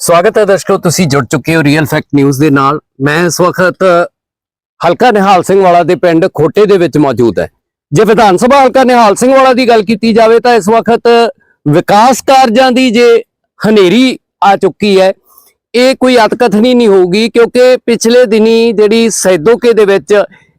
ਸਵਾਗਤ ਹੈ ਦਰਸ਼ਕੋ, ਤੁਸੀਂ ਜੁੜ ਚੁੱਕੇ ਹੋ ਰੀਅਲ ਫੈਕਟ ਨਿਊਜ਼ ਦੇ ਨਾਲ। ਮੈਂ ਇਸ ਵਕਤ ਹਲਕਾ ਨਿਹਾਲ ਸਿੰਘ ਵਾਲਾ ਦੇ ਪਿੰਡ ਖੋਟੇ ਦੇ ਵਿੱਚ ਮੌਜੂਦ ਹੈ। ਜੇ ਵਿਧਾਨ ਸਭਾ ਹਲਕਾ ਨਿਹਾਲ ਸਿੰਘ ਵਾਲਾ ਦੀ ਗੱਲ ਕੀਤੀ ਜਾਵੇ ਤਾਂ ਇਸ ਵਕਤ ਵਿਕਾਸ ਕਾਰਜਾਂ ਦੀ ਜੇ ਹਨੇਰੀ ਆ ਚੁੱਕੀ ਹੈ, ਇਹ ਕੋਈ ਅਤਕਥਨੀ ਨਹੀਂ ਹੋਊਗੀ, ਕਿਉਂਕਿ ਪਿਛਲੇ ਦਿਨੀ ਜਿਹੜੀ ਸੈਦੋਕੇ ਦੇ ਵਿੱਚ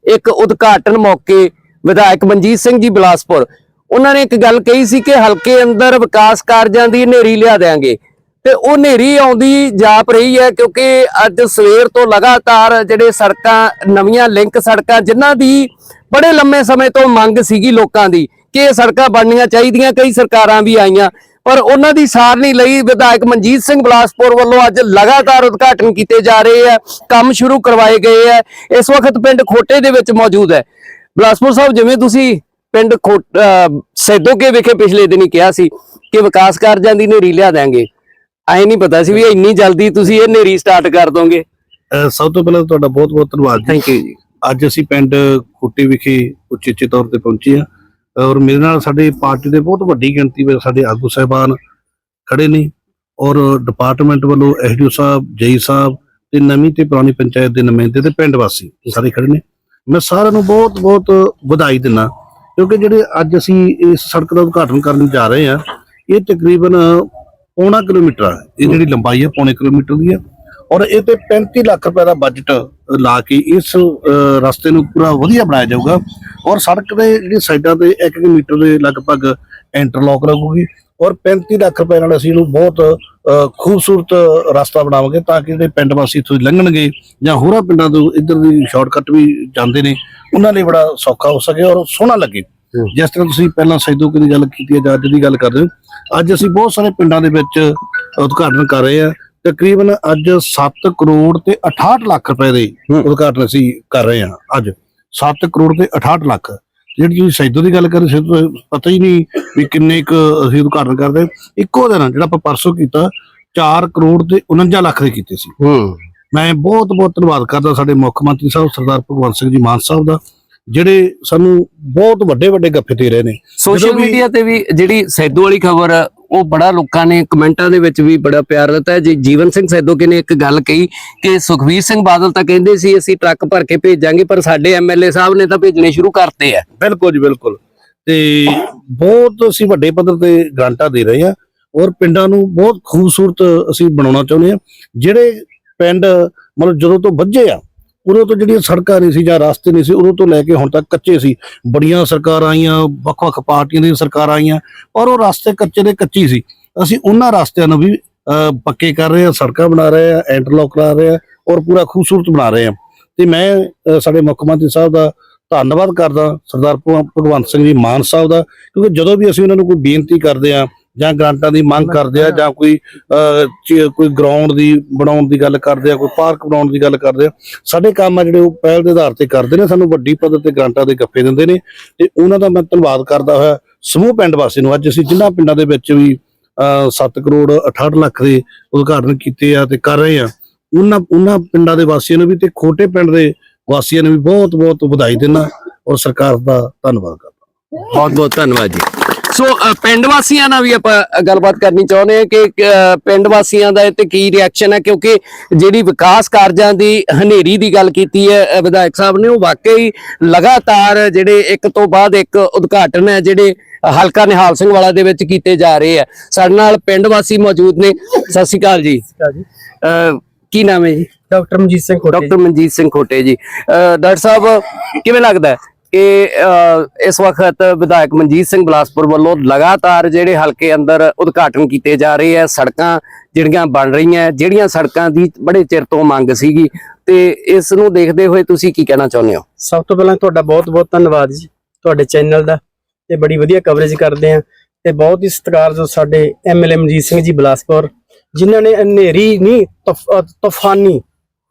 ਇੱਕ ਉਦਘਾਟਨ ਮੌਕੇ ਵਿਧਾਇਕ ਮਨਜੀਤ ਸਿੰਘ ਜੀ ਬਿਲਾਸਪੁਰ, ਉਹਨਾਂ ਨੇ ਇੱਕ ਗੱਲ ਕਹੀ ਸੀ ਕਿ ਹਲਕੇ ਅੰਦਰ ਵਿਕਾਸ ਕਾਰਜਾਂ ਦੀ ਹਨੇਰੀ ਲਿਆ ਦੇਾਂਗੇ ਤੇ ਉਹ ਹਨੇਰੀ ਆਉਂਦੀ ਜਾਪ ਰਹੀ ਹੈ ਕਿਉਂਕਿ ਅੱਜ ਸਵੇਰ ਤੋਂ ਲਗਾਤਾਰ ਜਿਹੜੇ ਸੜਕਾਂ, ਨਵੀਆਂ ਲਿੰਕ ਸੜਕਾਂ, ਜਿਨ੍ਹਾਂ ਦੀ ਬੜੇ ਲੰਮੇ ਸਮੇਂ ਤੋਂ ਮੰਗ ਸੀਗੀ ਲੋਕਾਂ ਦੀ ਕਿ ਇਹ ਸੜਕਾਂ ਬਣਨੀਆਂ ਚਾਹੀਦੀਆਂ, ਕਈ ਸਰਕਾਰਾਂ ਵੀ ਆਈਆਂ। ਪਰ ਉਹਨਾਂ ਦੀ ਸਾਰ ਲਈ ਵਿਧਾਇਕ ਮਨਜੀਤ ਸਿੰਘ ਬਲਾਸਪੁਰ ਵੱਲੋਂ ਅੱਜ ਲਗਾਤਾਰ ਉਦਘਾਟਨ ਕੀਤੇ ਜਾ ਰਹੇ ਆ ਕੰਮ ਸ਼ੁਰੂ ਕਰਵਾਏ ਗਏ ਆ ਇਸ ਵਕਤ ਪਿੰਡ ਖੋਟੇ ਦੇ ਵਿੱਚ ਮੌਜੂਦ ਹੈ। ਬਲਾਸਪੁਰ ਸਾਹਿਬ, ਜਿਵੇਂ ਤੁਸੀਂ ਪਿੰਡ ਖੋਟ ਸੈਦੋਕੇ ਵਿਖੇ ਪਿਛਲੇ ਦਿਨੀ ਕਿਹਾ ਸੀ ਕਿ ਵਿਕਾਸ ਕਾਰਜਾਂ ਦੀ ਨੇਰੀ ਲਿਆ ਦਿਆਂਗੇ। ਐ ਨਹੀਂ ਪਤਾ ਸੀ ਵੀ ਇੰਨੀ ਜਲਦੀ ਤੁਸੀਂ ਇਹ ਨੇਰੀ ਸਟਾਰਟ ਕਰ ਦੋਗੇ। ਸਭ ਤੋਂ ਪਹਿਲਾਂ ਤੁਹਾਡਾ ਬਹੁਤ ਬਹੁਤ ਧੰਨਵਾਦ ਥੈਂਕ ਯੂ ਜੀ। ਅੱਜ ਅਸੀਂ ਪਿੰਡ ਖੁੱਟੀ ਵਿਖੇ ਉਚੇਚੇ ਤੌਰ ਤੇ ਪਹੁੰਚੇ ਹਾਂ ਔਰ ਮੇਰੇ ਨਾਲ ਸਾਡੇ ਪਾਰਟੀ ਦੇ ਬਹੁਤ ਵੱਡੀ ਗਿਣਤੀ ਵਿੱਚ ਸਾਡੇ ਆਗੂ ਸਾਹਿਬਾਨ ਖੜੇ ਨੇ ਔਰ ਡਿਪਾਰਟਮੈਂਟ ਵੱਲੋਂ ਐਸਡੀਓ ਸਾਹਿਬ ਜਈ ਸਾਹਿਬ ਤੇ ਨਵੀਂ ਤੇ ਪੁਰਾਣੀ ਪੰਚਾਇਤ ਦੇ ਨੁਮਾਇੰਦੇ ਤੇ ਪਿੰਡ ਵਾਸੀ ਸਾਰੇ ਖੜੇ ਨੇ। ਮੈਂ ਸਾਰਿਆਂ ਨੂੰ ਬਹੁਤ ਬਹੁਤ ਵਧਾਈ ਦਿੰਦਾ ਕਿਉਂਕਿ ਜਿਹੜੇ ਅੱਜ ਅਸੀਂ ਇਸ ਸੜਕ ਦਾ ਉਦਘਾਟਨ ਕਰਨ ਜਾ ਰਹੇ ਹਾਂ ਇਹ ਤਕਰੀਬਨ ਪੌਣਾ ਕਿਲੋਮੀਟਰ ਆ। ਇਹ ਜਿਹੜੀ ਲੰਬਾਈ ਹੈ ਪੌਣੇ ਕਿਲੋਮੀਟਰ ਦੀ ਆ। ਔਰ ਇਹ ਤੇ 35 ਲੱਖ ਰੁਪਏ ਦਾ ਬਜਟ ਲਾ ਕੇ ਇਸ ਰਸਤੇ ਨੂੰ ਪੂਰਾ ਵਧੀਆ ਬਣਾਇਆ ਜਾਊਗਾ। ਔਰ ਸੜਕ ਦੇ ਜਿਹੜੀ ਸਾਈਡਾਂ ਤੇ 1 ਮੀਟਰ ਦੇ ਲਗਭਗ ਇੰਟਰਲੌਕ ਲੱਗੂਗੀ। ਔਰ 35 ਲੱਖ ਰੁਪਏ ਨਾਲ ਅਸੀਂ ਇਹਨੂੰ ਬਹੁਤ ਖੂਬਸੂਰਤ ਰਸਤਾ ਬਣਾਵਾਂਗੇ ਤਾਂ ਕਿ ਜਿਹੜੇ ਪਿੰਡ ਵਾਸੀ ਇੱਥੋਂ ਦੀ ਲੰਘਣਗੇ ਜਾਂ ਹੋਰਾਂ ਪਿੰਡਾਂ ਤੋਂ ਇੱਧਰ ਦੀ ਸ਼ਾਰਟਕਟ ਵੀ ਜਾਂਦੇ ਨੇ, ਉਹਨਾਂ ਲਈ ਬੜਾ ਸੌਖਾ ਹੋ ਸਕੇ ਔਰ ਸੋਹਣਾ ਲੱਗੇ। ਜਿਸ ਤਰ੍ਹਾਂ ਤੁਸੀਂ ਪਹਿਲਾਂ ਸੈਦੋਕੇ ਦੀ ਗੱਲ ਕੀਤੀ ਹੈ ਜਾਂ ਅੱਜ ਦੀ ਗੱਲ ਕਰ ਰਹੇ ਹੋ ਅੱਜ ਅਸੀਂ ਬਹੁਤ ਸਾਰੇ ਪਿੰਡਾਂ ਦੇ ਵਿੱਚ ਉਦਘਾਟਨ ਕਰ ਰਹੇ ਹਾਂ। ਤਕਰੀਬਨ ਅੱਜ 7 ਕਰੋੜ ਤੇ 68 ਲੱਖ ਰੁਪਏ ਦੇ। ਉਦਘਾਟਨ ਅਸੀਂ ਕਰ ਰਹੇ ਹਾਂ ਅੱਜ। 7 ਕਰੋੜ ਤੇ 68 ਲੱਖ। ਜਿਹੜੀ ਤੁਸੀਂ ਸੈਦੋ ਦੀ ਗੱਲ ਕਰ ਰਹੇ ਸੀ ਪਤਾ ਹੀ ਨਹੀਂ ਵੀ ਕਿੰਨੇ ਕੁ ਅਸੀਂ ਉਦਘਾਟਨ ਕਰਦੇ ਇੱਕੋ ਦਿਨ ਜਿਹੜਾ ਆਪਾਂ ਪਰਸੋਂ ਕੀਤਾ 4 ਕਰੋੜ ਤੇ 49 ਲੱਖ ਦੇ ਕੀਤੇ ਸੀ। ਮੈਂ ਬਹੁਤ ਬਹੁਤ ਧੰਨਵਾਦ ਕਰਦਾ ਸਾਡੇ ਮੁੱਖ ਮੰਤਰੀ ਸਾਹਿਬ ਸਰਦਾਰ ਭਗਵੰਤ ਸਿੰਘ ਜੀ ਮਾਨ ਸਾਹਿਬ ਦਾ। ਜਿਹੜੇ ਸਾਨੂੰ ਬਹੁਤ ਵੱਡੇ ਵੱਡੇ ਗੱਫੇ ਦੇ ਰਹੇ ਨੇ। ਸੋਸ਼ਲ ਮੀਡੀਆ ਤੇ ਵੀ ਜਿਹੜੀ ਸੈਦੋ ਵਾਲੀ ਖਬਰ ਉਹ ਬੜਾ ਲੋਕਾਂ ਨੇ ਕਮੈਂਟਾਂ ਦੇ ਵਿੱਚ ਵੀ ਬੜਾ ਪਿਆਰ ਦਿੱਤਾ ਹੈ। ਜੀ ਜੀਵਨ ਸਿੰਘ ਸੈਦੋਕੇ ਨੇ ਇੱਕ ਗੱਲ ਕਹੀ ਕਿ ਸੁਖਵੀਰ ਸਿੰਘ ਬਾਦਲ ਤਾਂ ਕਹਿੰਦੇ ਸੀ ਅਸੀਂ ਟਰੱਕ ਭਰ ਕੇ ਭੇਜਾਂਗੇ ਪਰ ਸਾਡੇ ਐਮਐਲਏ ਸਾਹਿਬ ਨੇ ਤਾਂ ਭੇਜਣੇ ਸ਼ੁਰੂ ਕਰਤੇ ਆ। ਬਿਲਕੁਲ ਜੀ ਬਿਲਕੁਲ। ਤੇ ਬਹੁਤ ਅਸੀਂ ਵੱਡੇ ਪੱਧਰ ਤੇ ਗ੍ਰਾਂਟਾਂ ਦੇ ਰਹੇ ਹਾਂ ਔਰ ਪਿੰਡਾਂ ਨੂੰ ਬਹੁਤ ਖੂਬਸੂਰਤ ਅਸੀਂ ਬਣਾਉਣਾ ਚਾਹੁੰਦੇ ਹਾਂ। ਜਿਹੜੇ ਪਿੰਡ ਮਤਲਬ ਜਦੋਂ ਤੋਂ ਵੱਜੇ ਆ ਉਦੋਂ ਤੋਂ ਜਿਹੜੀਆਂ ਸੜਕਾਂ ਨਹੀਂ ਸੀ ਜਾਂ ਰਸਤੇ ਨਹੀਂ ਸੀ, ਉਦੋਂ ਤੋਂ ਲੈ ਕੇ ਹੁਣ ਤੱਕ ਕੱਚੇ ਸੀ। ਬੜੀਆਂ ਸਰਕਾਰਾਂ ਆਈਆਂ, ਵੱਖ-ਵੱਖ ਪਾਰਟੀਆਂ ਦੀਆਂ ਸਰਕਾਰਾਂ ਆਈਆਂ ਔਰ ਉਹ ਰਸਤੇ ਕੱਚੇ ਦੇ ਕੱਚੀ ਸੀ। ਅਸੀਂ ਉਹਨਾਂ ਰਸਤਿਆਂ ਨੂੰ ਵੀ ਪੱਕੇ ਕਰ ਰਹੇ ਹਾਂ, ਸੜਕਾਂ ਬਣਾ ਰਹੇ ਹਾਂ ਇੰਟਰਲੌਕ ਕਰਾ ਰਹੇ ਹਾਂ ਔਰ ਪੂਰਾ ਖੂਬਸੂਰਤ ਬਣਾ ਰਹੇ ਹਾਂ। ਤੇ ਮੈਂ ਸਾਡੇ ਮੁੱਖ ਮੰਤਰੀ ਸਾਹਿਬ ਦਾ ਧੰਨਵਾਦ ਕਰਦਾ, ਸਰਦਾਰ ਭਗਵ- ਭਗਵੰਤ ਸਿੰਘ ਜੀ ਮਾਨ ਸਾਹਿਬ ਦਾ, ਕਿਉਂਕਿ ਜਦੋਂ ਵੀ ਅਸੀਂ ਉਹਨਾਂ ਨੂੰ ਕੋਈ ਬੇਨਤੀ ਕਰਦੇ ਆ ਜਾਂ ਗ੍ਰਾਂਟਾਂ ਦੀ ਮੰਗ ਕਰਦੇ ਆ ਜਾਂ ਕੋਈ ਕੋਈ ਗਰਾਊਂਡ ਦੀ ਬਣਾਉਣ ਦੀ ਗੱਲ ਕਰਦੇ ਆ ਕੋਈ ਪਾਰਕ ਬਣਾਉਣ ਦੀ ਗੱਲ ਕਰਦੇ ਆ ਸਾਡੇ ਕੰਮ ਆ ਜਿਹੜੇ ਉਹ ਪਹਿਲ ਦੇ ਆਧਾਰ ਤੇ ਕਰਦੇ ਨੇ ਸਾਨੂੰ ਵੱਡੀ ਪੱਧਰ ਤੇ ਗ੍ਰਾਂਟਾਂ ਦੇ ਗੱਫੇ ਦਿੰਦੇ ਨੇ ਤੇ ਉਹਨਾਂ ਦਾ ਮੈਂ ਧੰਨਵਾਦ ਕਰਦਾ ਹੋਇਆ ਸਮੂਹ ਪਿੰਡ ਵਾਸੀ ਨੂੰ ਅੱਜ ਅਸੀਂ ਜਿਨ੍ਹਾਂ ਪਿੰਡਾਂ ਦੇ ਵਿੱਚ ਵੀ 7 ਕਰੋੜ 68 ਲੱਖ ਦੇ ਉਦਘਾਟਨ ਕੀਤੇ ਆ ਤੇ ਕਰ ਰਹੇ ਆ ਉਹਨਾਂ ਉਹਨਾਂ ਪਿੰਡਾਂ ਦੇ ਵਾਸੀਆਂ ਨੂੰ ਵੀ ਤੇ ਖੋਟੇ ਪਿੰਡ ਦੇ ਵਾਸੀਆਂ ਨੂੰ ਵੀ ਬਹੁਤ ਬਹੁਤ ਵਧਾਈ ਦਿੰਦਾ ਔਰ ਸਰਕਾਰ ਦਾ ਧੰਨਵਾਦ ਕਰਦਾ। ਬਹੁਤ ਬਹੁਤ ਧੰਨਵਾਦ ਜੀ। ਸੋ ਪਿੰਡ ਵਾਸੀਆਂ ਨਾਲ ਵੀ ਆਪਾਂ ਗੱਲਬਾਤ ਕਰਨੀ ਚਾਹੁੰਦੇ ਹਾਂ ਕਿ ਪਿੰਡ ਵਾਸੀਆਂ ਦਾ ਤੇ ਕੀ ਰਿਐਕਸ਼ਨ ਹੈ? ਕਿਉਂਕਿ ਜਿਹੜੀ ਵਿਕਾਸ ਕਾਰਜਾਂ ਦੀ ਹਨੇਰੀ ਦੀ ਗੱਲ ਕੀਤੀ ਹੈ ਵਿਧਾਇਕ ਸਾਹਿਬ ਨੇ ਉਹ ਵਾਕਈ ਲਗਾਤਾਰ ਜਿਹੜੇ ਇੱਕ ਤੋਂ ਬਾਅਦ ਇੱਕ ਉਦਘਾਟਨ ਹੈ ਜਿਹੜੇ ਹਲਕਾ ਨਿਹਾਲ ਸਿੰਘ ਵਾਲਾ ਦੇ ਵਿੱਚ ਕੀਤੇ ਜਾ ਰਹੇ ਆ ਸਾਡੇ ਨਾਲ ਪਿੰਡ ਵਾਸੀ ਮੌਜੂਦ ਨੇ। ਸਤਿ ਸ਼੍ਰੀ ਅਕਾਲ ਜੀ। ਕੀ ਨਾਮ ਹੈ ਜੀ? Doctor Manjit Singh Khote. Doctor Manjit Singh Khote ji. Doctor ਸਾਹਿਬ ਕਿਵੇਂ ਲੱਗਦਾ ਹੈ? ਕਿ ਇਸ ਵਕਤ ਵਿਧਾਇਕ ਮਨਜੀਤ ਸਿੰਘ ਬਲਾਸਪੁਰ ਵੱਲੋਂ ਲਗਾਤਾਰ ਜਿਹੜੇ ਹਲਕੇ ਅੰਦਰ ਉਦਘਾਟਨ ਕੀਤੇ ਜਾ ਰਹੇ ਆ ਸੜਕਾਂ ਜਿਹੜੀਆਂ ਬਣ ਰਹੀਆਂ ਜਿਹੜੀਆਂ ਸੜਕਾਂ ਦੀ ਬੜੇ ਚਿਰ ਤੋਂ ਮੰਗ ਸੀਗੀ। ਤੇ ਇਸ ਨੂੰ ਦੇਖਦੇ ਹੋਏ ਤੁਸੀਂ ਕੀ ਕਹਿਣਾ ਚਾਹੁੰਦੇ ਹੋ? ਸਭ ਤੋਂ ਪਹਿਲਾਂ ਤੁਹਾਡਾ ਬਹੁਤ-ਬਹੁਤ ਧੰਨਵਾਦ ਜੀ, ਤੁਹਾਡੇ ਚੈਨਲ ਦਾ। ਤੇ ਬੜੀ ਵਧੀਆ ਕਵਰੇਜ ਕਰਦੇ ਆ। ਤੇ ਬਹੁਤ ਹੀ ਸਤਿਕਾਰਯੋਗ ਸਾਡੇ ਐਮਐਲਏ ਮਨਜੀਤ ਸਿੰਘ ਜੀ ਬਲਾਸਪੁਰ, ਜਿਨ੍ਹਾਂ ਨੇ ਹਨੇਰੀ ਨਹੀਂ ਤੂਫਾਨੀ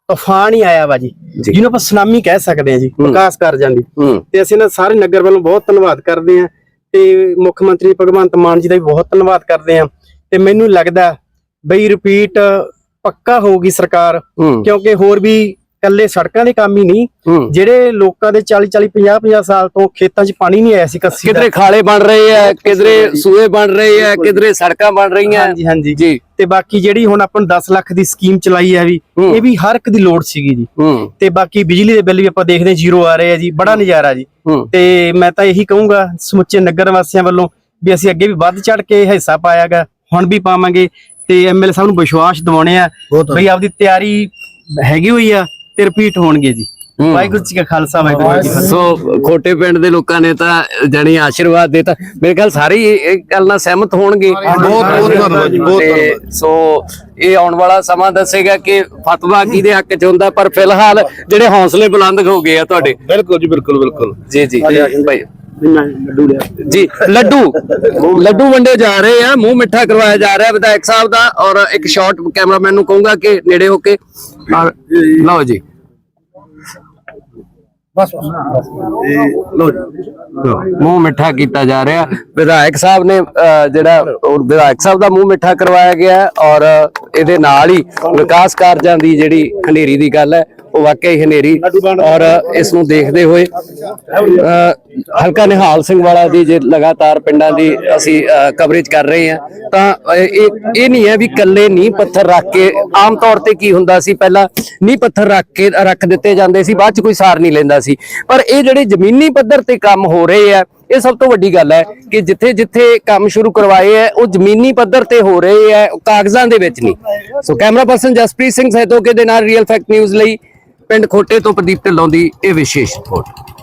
ਤੂਫਾਨ ਹੀ ਆਇਆ ਵਾ ਜੀ। ਜਿਹਨੂੰ ਆਪਾਂ ਸੁਨਾਮੀ ਕਹਿ ਸਕਦੇ ਆ ਜੀ। ਵਿਕਾਸ ਕਾਰਜਾਂ ਦੀ। ਤੇ ਅਸੀਂ ਨਾ ਸਾਰੇ ਨਗਰ ਵੱਲੋਂ ਬਹੁਤ ਧੰਨਵਾਦ ਕਰਦੇ ਆ ਤੇ ਮੁੱਖ ਮੰਤਰੀ ਭਗਵੰਤ ਮਾਨ ਜੀ ਦਾ ਵੀ ਬਹੁਤ ਧੰਨਵਾਦ ਕਰਦੇ ਆ ਤੇ ਮੈਨੂੰ ਲੱਗਦਾ ਬਈ ਰਿਪੀਟ ਪੱਕਾ ਹੋਊਗੀ ਸਰਕਾਰ ਕਿਉਂਕਿ ਹੋਰ ਵੀ ਕੱਲੇ ਸੜਕਾਂ ਦੇ ਕੰਮ ਹੀ ਨਹੀਂ ਜਿਹੜੇ ਲੋਕਾਂ ਦੇ 40 40 50 50 ਸਾਲ ਤੋਂ ਖੇਤਾਂ 'ਚ ਪਾਣੀ ਨਹੀਂ ਆਇਆ ਸੀ ਕੱਸੀ ਕਿਧਰੇ ਖਾਲੇ ਬਣ ਰਹੇ ਆ ਕਿਧਰੇ ਸੂਏ ਬਣ ਰਹੇ ਆ ਕਿਧਰੇ ਸੜਕਾਂ ਬਣ ਰਹੀਆਂ। ਹਾਂਜੀ ਹਾਂਜੀ। ਜੀ। ਤੇ ਬਾਕੀ ਜਿਹੜੀ ਹੁਣ ਆਪਾਂ ਨੂੰ 10 ਲੱਖ ਦੀ ਸਕੀਮ ਚਲਾਈ ਹੈ ਵੀ। ਇਹ ਵੀ ਹਰ ਇੱਕ ਦੀ ਲੋੜ ਸੀਗੀ ਜੀ। ਤੇ ਬਾਕੀ ਬਿਜਲੀ ਦੇ ਬਿੱਲ ਵੀ ਆਪਾਂ ਦੇਖਦੇ ਜ਼ੀਰੋ ਆ ਰਹੇ ਆ ਜੀ ਬੜਾ ਨਜ਼ਾਰਾ ਜੀ। ਤੇ ਮੈਂ ਤਾਂ ਇਹੀ ਕਹੂੰਗਾ ਸਮੁੱਚੇ ਨਗਰ ਵਾਸੀਆਂ ਵੱਲੋਂ ਵੀ ਅਸੀਂ ਅੱਗੇ ਵੀ ਵੱਧ ਚੜ ਕੇ ਹਿੱਸਾ ਪਾਇਆਗਾ ਹੁਣ ਵੀ ਪਾਵਾਂਗੇ। ਤੇ ਐਮਐਲਏ ਸਾਹਿਬ ਨੂੰ ਵਿਸ਼ਵਾਸ ਦਿਵਾਉਣੇ ਆ ਬਈ ਆਪਦੀ ਤਿਆਰੀ ਹੈਗੀ ਹੋਈ ਆ ਤੇ ਰਿਪੀਟ ਹੋਣਗੇ ਜੀ। ਵਾਹਿਗੁਰੂ ਜੀ ਕਾ ਖਾਲਸਾ ਵਾਹਿਗੁਰੂ ਜੀ ਕੀ ਫਤਿਹ। ਸੋ ਖੋਟੇ ਪਿੰਡ ਦੇ ਲੋਕਾਂ ਨੇ ਤਾਂ ਜਣੀ ਆਸ਼ੀਰਵਾਦ ਦਿੱਤਾ ਮੇਰੇ ਖਿਆਲ ਸਾਰੇ ਹੀ ਇਹ ਗੱਲ ਨਾਲ ਸਹਿਮਤ ਹੋਣਗੇ। ਬਹੁਤ ਬਹੁਤ ਧੰਨਵਾਦ ਜੀ ਬਹੁਤ ਧੰਨਵਾਦ। ਸੋ ਇਹ ਆਉਣ ਵਾਲਾ ਸਮਾਂ ਦੱਸੇਗਾ ਕਿ ਫਤਵਾ ਕਿਹਦੇ ਹੱਕ ਚ ਹੁੰਦਾ ਪਰ ਫਿਲਹਾਲ ਜਿਹੜੇ ਹੌਸਲੇ ਬੁਲੰਦ ਹੋ ਗਏ ਆ ਤੁਹਾਡੇ। ਬਿਲਕੁਲ ਜੀ ਬਿਲਕੁਲ ਬਿਲਕੁਲ। ਜੀ ਜੀ। ਭਾਈ। ਜੀ ਲੱਡੂ। ਲੱਡੂ ਵੰਡੇ ਜਾ ਰਹੇ ਆ ਮੂੰਹ ਮਿੱਠਾ ਕਰਵਾਇਆ ਜਾ ਰਿਹਾ ਵਿਧਾਇਕ ਸਾਹਿਬ ਦਾ ਔਰ ਇੱਕ ਸ਼ਾਰਟ ਕੈਮਰਾਮੈਨ ਨੂੰ ਕਹੂੰਗਾ ਕਿ ਨੇੜੇ ਹੋ ਕੇ ਲਓ ਜੀ। ਬਸ ਇਹ ਜੀ। ਮੂੰਹ ਮਿੱਠਾ ਕੀਤਾ ਜਾ ਰਿਹਾ। ਵਿਧਾਇਕ ਸਾਹਿਬ ਨੇ ਅਹ, ਜਿਹੜਾ ਉਹ ਵਿਧਾਇਕ ਸਾਹਿਬ ਦਾ ਮੂੰਹ ਮਿੱਠਾ ਕਰਵਾਇਆ ਗਿਆ ਹੈ ਔਰ ਇਹਦੇ ਨਾਲ ਹੀ ਵਿਕਾਸ ਕਾਰਜਾਂ ਦੀ ਜਿਹੜੀ ਹਨੇਰੀ ਦੀ ਗੱਲ ਹੈ ਉਹ ਵਾਕਈ ਹਨੇਰੀ ਔਰ ਇਸ ਨੂੰ ਦੇਖਦੇ ਹੋਏ ਹਲਕਾ ਨਿਹਾਲ ਸਿੰਘ ਵਾਲਾ ਦੀ ਜੇ ਲਗਾਤਾਰ ਪਿੰਡਾਂ ਦੀ ਅਸੀਂ ਕਵਰੇਜ ਕਰ ਰਹੇ ਹਾਂ, ਤਾਂ ਇਹ ਇਹ ਨਹੀਂ ਹੈ ਵੀ ਕੱਲੇ ਨੀਂਹ ਪੱਥਰ ਰੱਖ ਕੇ, ਆਮ ਤੌਰ ਤੇ ਕੀ ਹੁੰਦਾ ਸੀ, ਪਹਿਲਾਂ ਨੀਂਹ ਪੱਥਰ ਰੱਖ ਕੇ, ਰੱਖ ਦਿੱਤੇ ਜਾਂਦੇ ਸੀ, ਬਾਅਦ ਚ ਕੋਈ ਸਾਰ ਨਹੀਂ ਲੈਂਦਾ ਸੀ, ਪਰ ਇਹ ਜਿਹੜੇ ਜ਼ਮੀਨੀ ਪੱਧਰ ਤੇ ਕੰਮ ਹੋ ਰਹੇ ਆ, ਇਹ ਸਭ ਤੋਂ ਵੱਡੀ ਗੱਲ ਹੈ ਕਿ ਜਿੱਥੇ ਜਿੱਥੇ ਕੰਮ ਸ਼ੁਰੂ ਕਰਵਾਏ ਹੈ, ਉਹ ਜ਼ਮੀਨੀ ਪੱਧਰ ਤੇ ਹੋ ਰਹੇ ਹੈ ਕਾਗਜ਼ਾਂ ਦੇ ਵਿੱਚ ਨਹੀਂ। So camera person Jaspreet Singh ਸਹਿਤੋਕੇ ਦੇ ਨਾਲ ਰੀਅਲ ਫੈਕਟ ਨਿਊਜ਼ ਲਈ ਪਿੰਡ ਖੋਟੇ ਤੋਂ ਪ੍ਰਦੀਪ ਢਿੱਲੋਂ ਦੀ ਇਹ ਵਿਸ਼ੇਸ਼ ਰਿਪੋਰਟ।